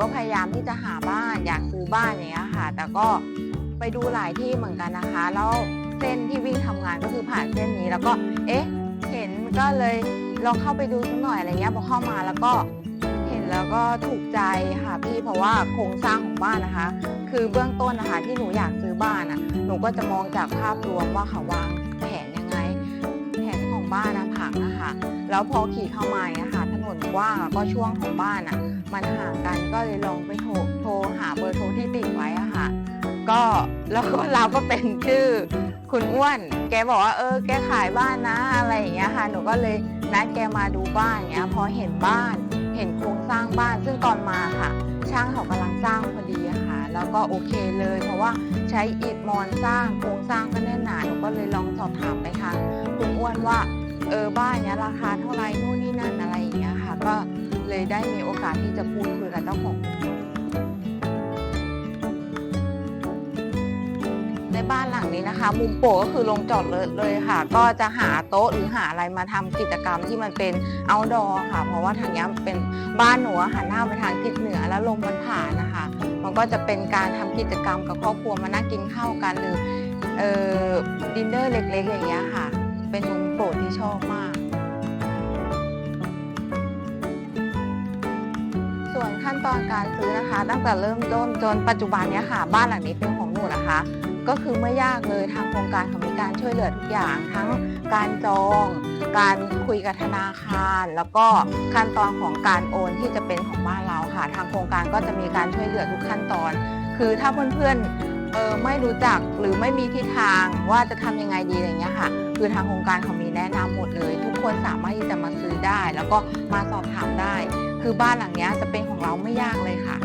ก็พยายามที่จะหาบ้านอยากซื้อบ้านอย่างเงี้ยค่ะ แต่ก็ไปดูหลายที่เหมือนกันนะคะ แล้วเส้นที่วิ่งทำงานก็คือผ่านเส้นนี้แล้วก็เอ๊ะเห็นก็เลยลองเข้าไปดูสักหน่อยอะไรเงี้ยพอเข้ามาแล้วก็เห็นแล้วก็ถูกใจค่ะพี่เพราะว่าโครงสร้างของบ้านนะคะ คือเบื้องต้นนะคะที่หนูอยากซื้อบ้านอะหนูก็จะมองจากภาพรวมว่าเขาวางแผนยังไง แผนของบ้านนะผังนะคะแล้วพอขี่เข้ามาเนี่ยค่ะถนนกว้างก็ช่วงของบ้านอะ มันห่างกันก็เลยลองไปโทรโทรหาเบอร์โทรที่ติดไว้อะค่ะ ก็แล้วก็เราก็เป็นชื่อคุณอ้วน แกบอกว่าเออ แกขายบ้านนะอะไรอย่างเงี้ยค่ะ หนูก็เลยนัดแกมาดูบ้านอย่างเงี้ย พอเห็นบ้าน เห็นโครงสร้างบ้าน ซึ่งตอนมาค่ะ ช่างเขากำลังสร้างพอดีค่ะ แล้วก็โอเคเลย เพราะว่าใช้อิฐมอนสร้างโครงสร้างก็แน่นหนา หนูก็เลยลองสอบถามไปทางคุณอ้วนว่า เออบ้านเนี้ยราคาเท่าไหร่นู่นนี่นั่น ได้มีโอกาสที่จะพูดคุยกับเจ้าของในบ้านหลังนี้นะคะ มุมโปรก็คือลงจอดรถเลยค่ะ ก็จะหาโต๊ะหรือหาอะไรมาทำกิจกรรมที่มันเป็น outdoor ค่ะ เพราะว่าทางนี้เป็นบ้านหนูหันหน้าไปทางทิศเหนือแล้วลมมันผ่านนะคะ มันก็จะเป็นการทำกิจกรรมกับครอบครัวมานั่งกินข้าวกันหรือออดินเนอร์เล็กๆอย่างเงี้ยค่ะ เป็นมุมโปรดที่ชอบมาก ส่วนขั้นตอนการซื้อนะคะ ตั้งแต่เริ่มต้นจนปัจจุบันนี้ค่ะ บ้านหลังนี้เป็นของหนูนะคะ ก็คือไม่ยากเลยทางโครงการเขามีการช่วยเหลือทุกอย่างทั้งการจอง การคุยกับธนาคาร แล้วก็ขั้นตอนของการโอนที่จะเป็นของบ้านเราค่ะ ทางโครงการก็จะมีการช่วยเหลือทุกขั้นตอน คือถ้าเพื่อนๆเออไม่รู้จักหรือไม่มีทิศทางว่าจะทำยังไงดีอะไรเงี้ยค่ะ คือทางโครงการเขามีแนะนำหมดเลย ทุกคนสามารถที่จะมาซื้อได้ แล้วก็มาสอบถามได้ คือบ้านหลังนี้จะเป็นของเราไม่ยากเลยค่ะ